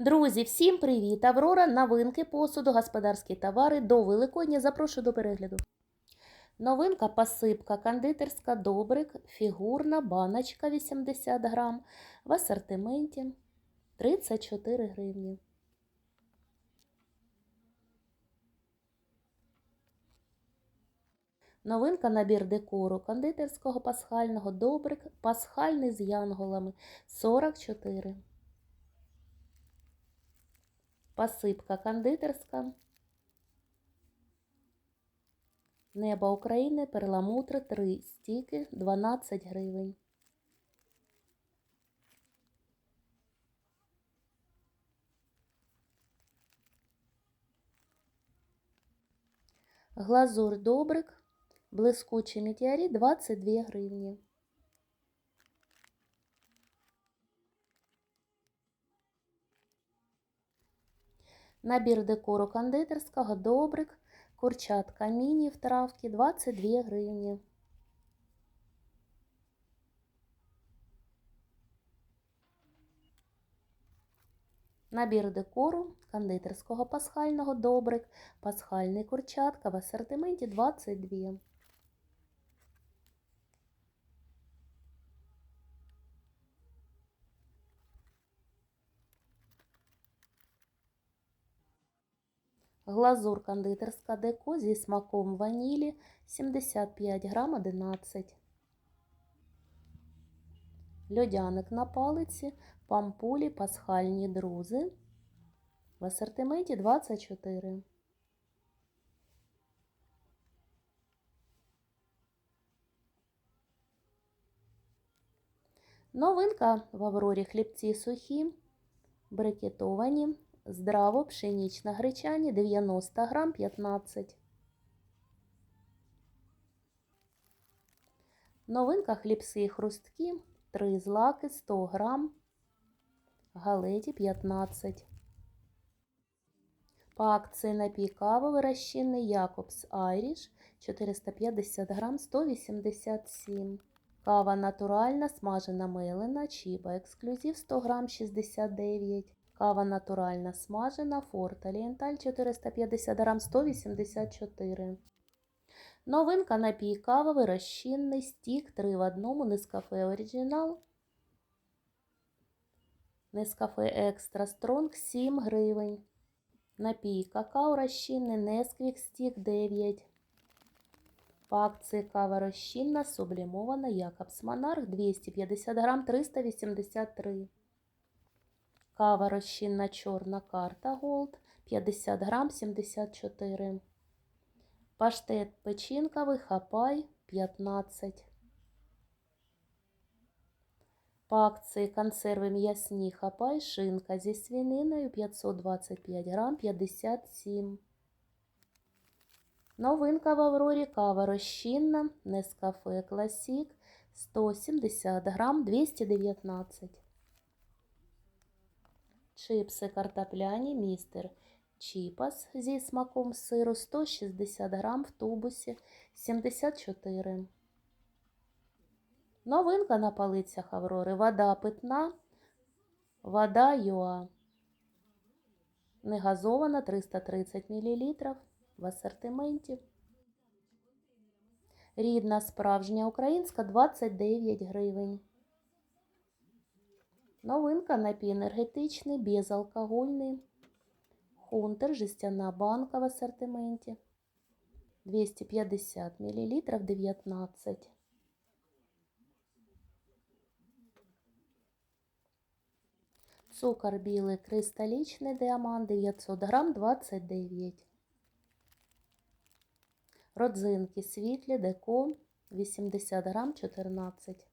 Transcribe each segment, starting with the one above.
Друзі, всім привіт! Аврора, новинки посуду, господарські товари до Великодня. Запрошую до перегляду. Новинка посипка кондитерська добрик, фігурна баночка 80 грам в асортименті 34 гривні. Новинка набір декору кондитерського пасхального добрик, пасхальний з янголами 44. Посипка кондитерська. Небо України, перламутр 3, стіки 12 гривень. Глазур добрик, блискучий метеорит 22 гривні. Набір декору кондитерського добрик, курчатка міні в травці 22 гривні. Набір декору кондитерського пасхального добрик, пасхальний курчатка в асортименті 22. Глазур кондитерська деко зі смаком ванілі 75 грам 11. Льодяник на палиці, пампулі, пасхальні друзи. В асортименті 24. Новинка в Аврорі хлібці сухі, брикетовані, здраво, пшенічна гречані 90 грам 15. Новинка хлібці хрусткі, 3 злаки 100 грам, галеті 15. По акції напій кавовий розчинний Якобс Айріш 450 грам 187. Кава натуральна, смажена мелена, чіба ексклюзив 100 грам 69. Кава натуральна смажена, форт Орієнталь 450 грам 184. Новинка напій кавовий розчинний стік 3 в одному Нескафе Оригінал. Нескафе Екстра Стронг 7 гривень. Напій какао розчинний Несквік стік 9. По акції кава розчинна сублімована Якобс Монарх 250 грам 383. Кава розчинна чорна карта Голд 50 грам 74. Паштет печінковий хапай 15. По акції консерви м'ясні хапай шинка зі свининою 525 грам 57. Новинка в Аврорі кава розчинна Нескафе Класік 170 грам 219. Чипси картопляні містер Чіпас зі смаком сиру 160 грам в тубусі 74. Новинка на полицях Аврори. Вода питна, вода Юа. Негазована 330 мл в асортименті. Рідна справжня українська 29 гривень. Новинка напій енергетичний, безалкогольний. Хунтер, жестяна банка в асортименті. 250 мл 19. Цукор білий кристалічний діамант 900 грам 29. Родзинки світлі деко 80 грам 14.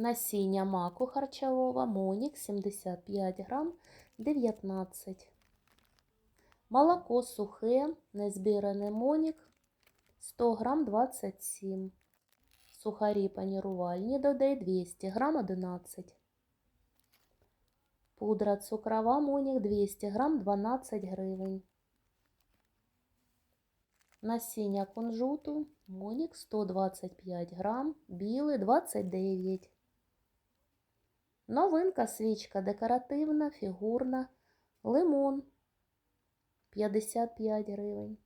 Насіння маку харчового Монік 75 грам 19. Молоко сухе, незбіране Монік 100 грам 27. Сухарі панірувальні додай 200 грам 11. Пудра цукрова Монік 200 грам 12 гривень. Насіння кунжуту Монік 125 грам, білий 29. Новинка свічка декоративна, фігурна, лимон 55 гривень.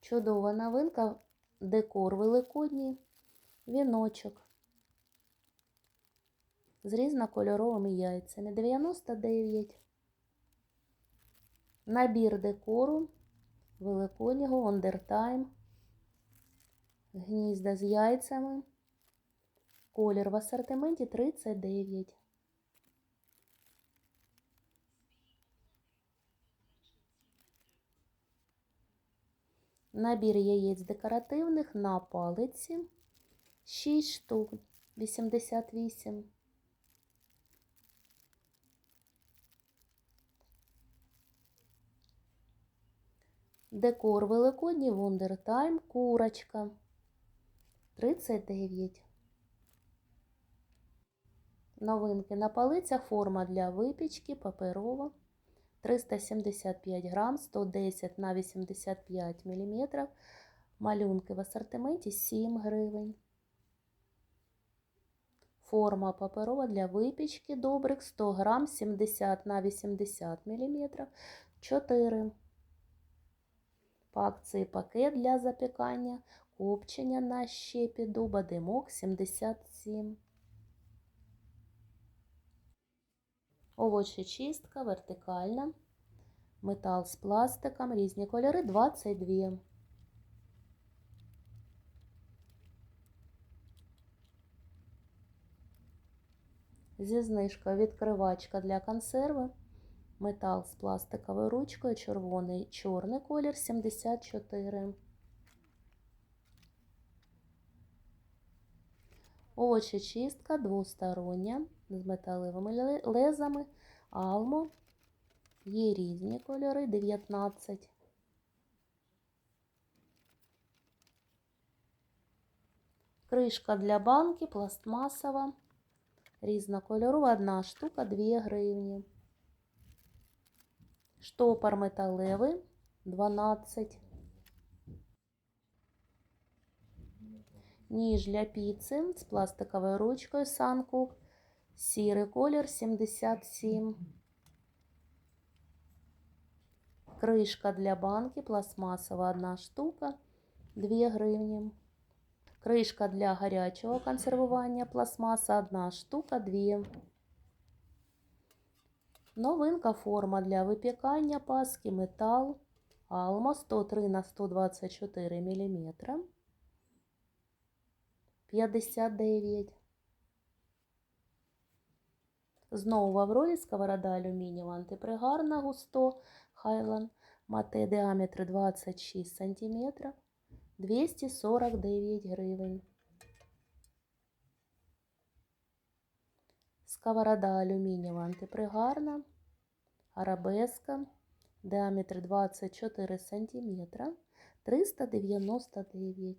Чудова новинка, декор великодній, віночок з різнокольоровими яйцями 99. Набір декору великоднього Вондертайм. Гнізда з яйцями. Колір в асортименті 39. Набір яєць декоративних на палиці 6 штук 88. Декор великодній Wondertime курочка 39. Новинки на палицях форма для випічки паперова 375 грам, 110 на 85 мм. Малюнки в асортименті 7 гривень. Форма паперова для випічки добрих 100 грам, 70 на 80 мм. 4. По акції пакет для запікання, копчення на щепі дуба, димок 77. Овочечистка вертикальна. Метал з пластиком, різні кольори 22. Зі знижкою відкривачка для консерви. Метал з пластиковою ручкою, червоний, чорний колір 74. Овочечистка двостороння з металевими лезами. Алмо. Є різні кольори 19. Кришка для банки пластмасова. Різнокольорова одна штука 2 гривні. Штопор металевий 12. Ніж для піци з пластиковою ручкою Санкук. Сірий колір 77. Кришка для банки пластмасова одна штука 2 гривні. Кришка для гарячого консервування пластмаса одна штука 2. Новинка форма для випікання паски метал Алма 103 на 124 мм. 59. Знову в Аврорі сковорода алюмінієва антипригарна густо Хайлан. Мате діаметр 26 см. 249 гривень. Сковорода алюмінієва антипригарна, арабеска, діаметр 24 см, 399.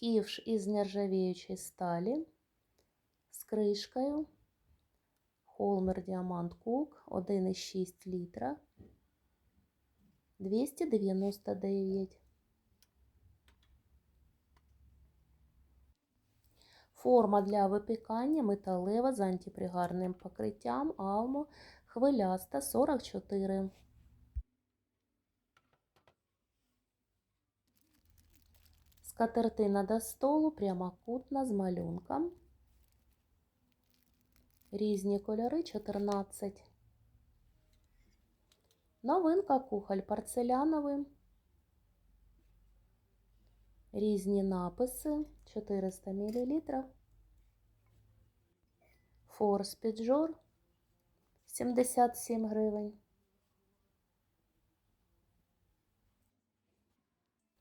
Ківш із нержавіючої сталі з кришкою. Холмер Діамант Кук 1,6 літра 299. Форма для випікання металева з антипригарним покриттям Алмо хвиляста 44. Скатертина до столу прямокутна з малюнком. Різні кольори 14. Новинка кухоль порцеляновий. Різні написи 400 мл. Форс Піджор 77 гривень.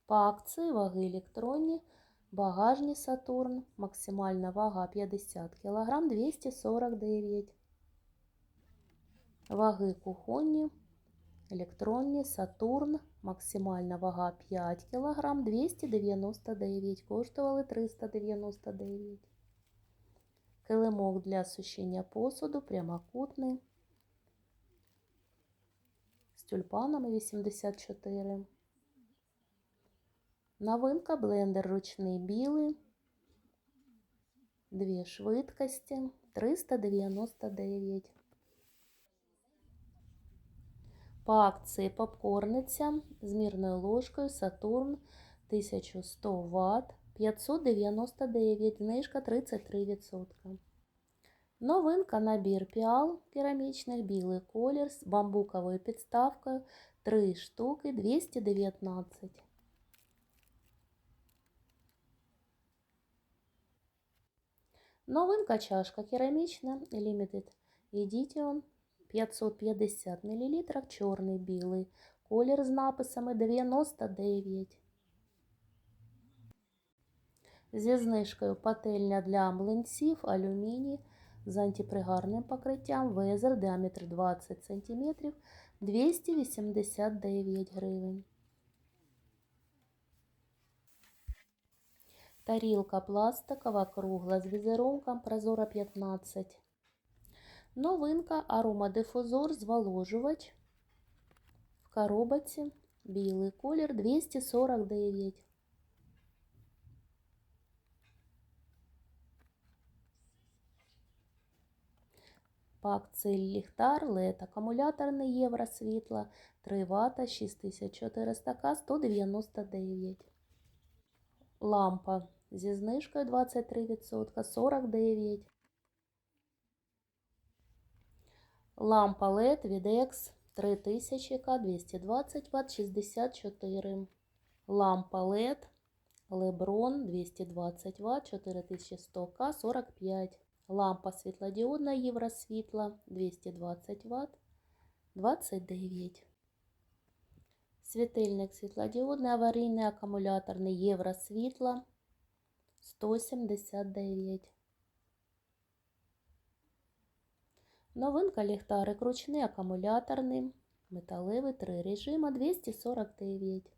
По акції ваги електронні, багажні Сатурн, максимальна вага 50 кг 249 Ваги кухонні, електронні Сатурн, максимальна вага 5 кг 299 коштували 399 Килимок для сушіння посуду прямокутний тюльпанами 84. Новинка блендер ручний білий. Дві швидкості 399. По акції попкорниця з мірною ложкою Сатурн 1100 Вт 599, знижка 33%. Новинка набір піал керамічних білий колір з бамбуковою підставкою 3 штуки 219. Новинка чашка керамічна Limited Edition 550 мл, чорний білий, колір з написами 99. Зі знижкою пательня для млинців, алюміній з антипригарним покриттям, везер, діаметр 20 см, 289 гривень. Тарілка пластикова, кругла з візерунком, прозора 15. Новинка аромадифузор зволожувач в коробці білий колір 249. По акції ліхтар, LED, акумуляторний євро світла 3 Вт 6400 К 199. Лампа зі знижкою 23% 49. Лампа LED від X 3000 К 220 Вт 64. Лампа LED Lebron 220 Вт 4100 К 45. Лампа світлодіодна євросвітла 220 Вт 29. Світильник світлодіодний аварійний акумуляторний євросвітла 179. Новинка ліхтарик ручний акумуляторний, металевий 3 режима 249.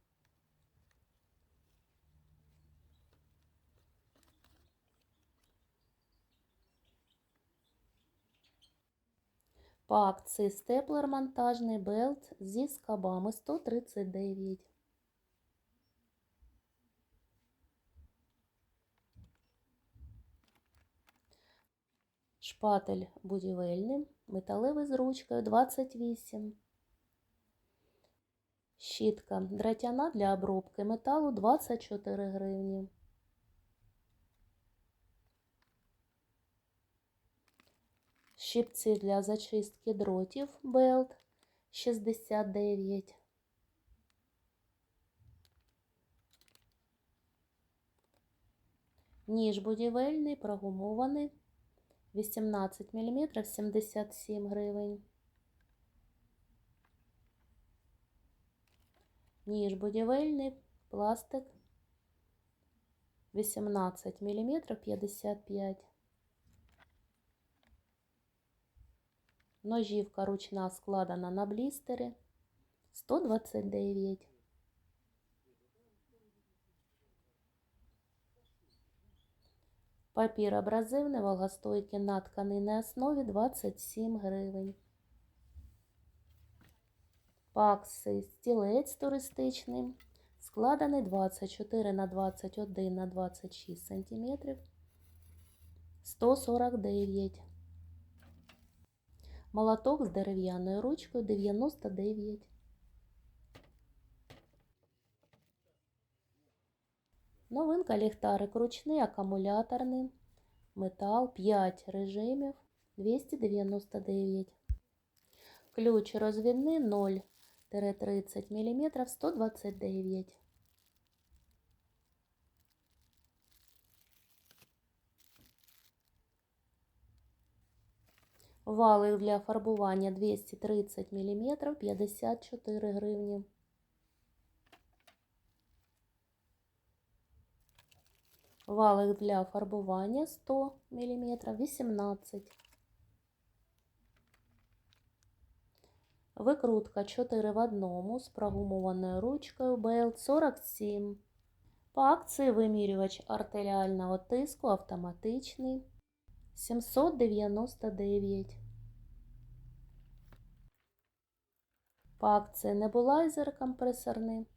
По акції степлер монтажний белт зі скобами 139. Шпатель будівельний, металевий з ручкою 28. Щітка дротяна для обробки металу 24 гривні. Щипці для зачистки дротів белт 69. Ніж будівельний, прогумований 18 мм 77 гривень. Ніж будівельний, пластик 18 мм 55. Ножівка ручна складена на блістери 129. Папір абразивний, вологостойкий на тканинній основі 27 гривень. Пакси стілець туристичний, складений 24 на 21 на 26 см 149 Молоток з дерев'яною ручкою 99. Новинка ліхтарик ручний, акумуляторний, метал 5 режимів 299. Ключ розвідний 0-30 мм 129. Валик для фарбування 230 мм 54 гривні. Валик для фарбування 100 мм 18. Викрутка 4 в одному з прогумованою ручкою BL 47. По акції вимірювач артеріального тиску автоматичний 799. По акції небулайзер компресорний.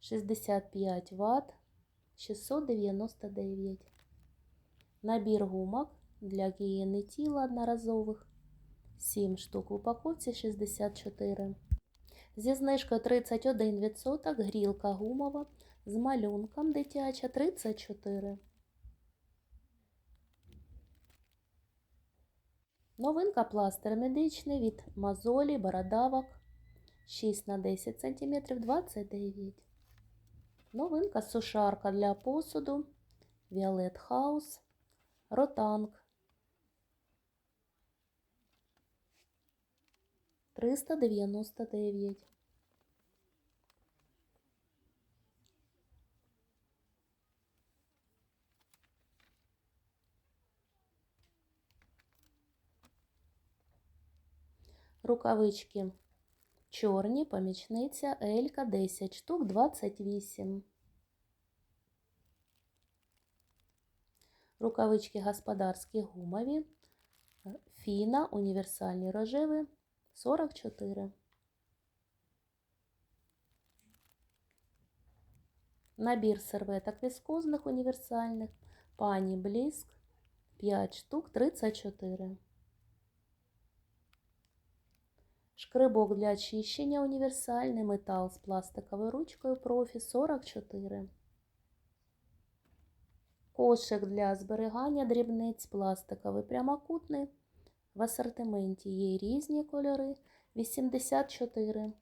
65 Вт 699. Набір гумок для гігієни тіла одноразових 7 штук в упаковці 64. Зі знижкою 31% грілка гумова з малюнком дитяча 34. Новинка пластир медичний від мозолі, бородавок 6 на 10 см 29. Новинка сушарка для посуду. Violet House Ротанг. 399. Рукавички чорні, помічниця, Елька 10 штук 28. Рукавички господарські гумові, фіна, універсальні рожеві 44. Набір серветок віскозних універсальних, пані бліск 5 штук 34. Шкрибок для очищення універсальний метал з пластиковою ручкою профі 44. Кошик для зберігання дрібниць пластиковий прямокутний. В асортименті є різні кольори 84.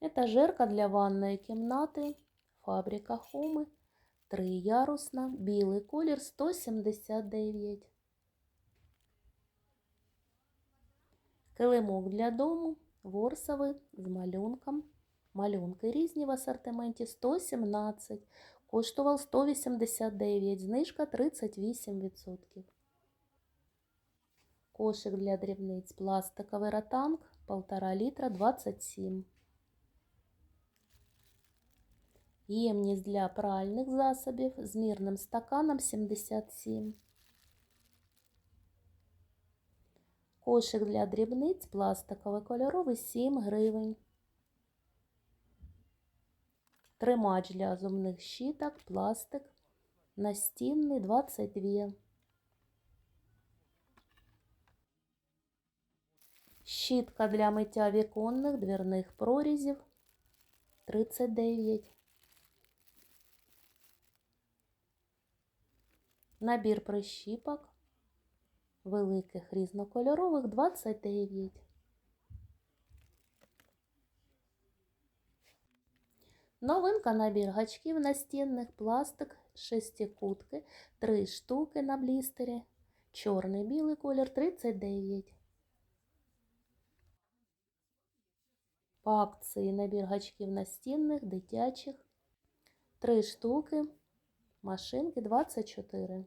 Етажерка для ванної кімнати. Фабрика Хоми. Триярусна. Білий колір 179. Килимок для дому. Ворсовий з малюнком. Малюнки різні в асортименті 117. Коштував 189, знижка 38%. Кошик для дрібниць пластиковий ротанг 1,5 літра 27. Ємність для пральних засобів з мірним стаканом 77. Кошик для дрібниць пластиковий кольоровий 7 гривень. Тримач для зубних щіток, пластик, настінний 22. Щітка для миття віконних дверних прорізів 39. Набір прищіпок великих різнокольорових 29. Новинка набір гачків настінних, пластик, шестикутки, 3 штуки на блістері, чорний білий колір 39. По акції набір гачків настінних, дитячих, 3 штуки, машинки 24.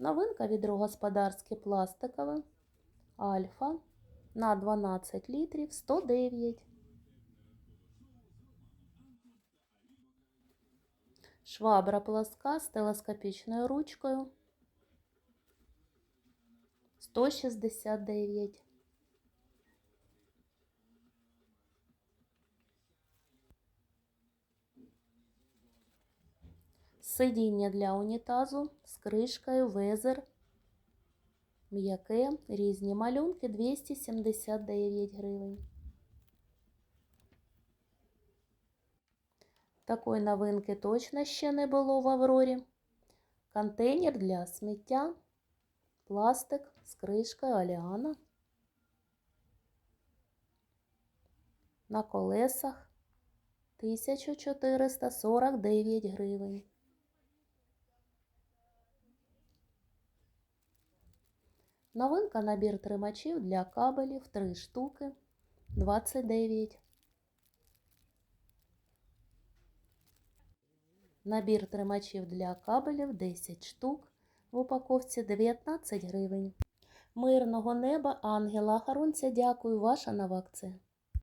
Новинка відро господарське пластикове, альфа на 12 літрів 109. Швабра пласка з телескопічною ручкою 169. Сидіння для унітазу з кришкою везер. М'яке, різні малюнки 279 гривень. Такої новинки точно ще не було в Аврорі. Контейнер для сміття, пластик з кришкою Аліана. На колесах 1449 гривень. Новинка набір тримачів для кабелів 3 штуки 29. Набір тримачів для кабелів 10 штук в упаковці 19 гривень. Мирного неба, ангела Харунця, дякую, ваша нова акція.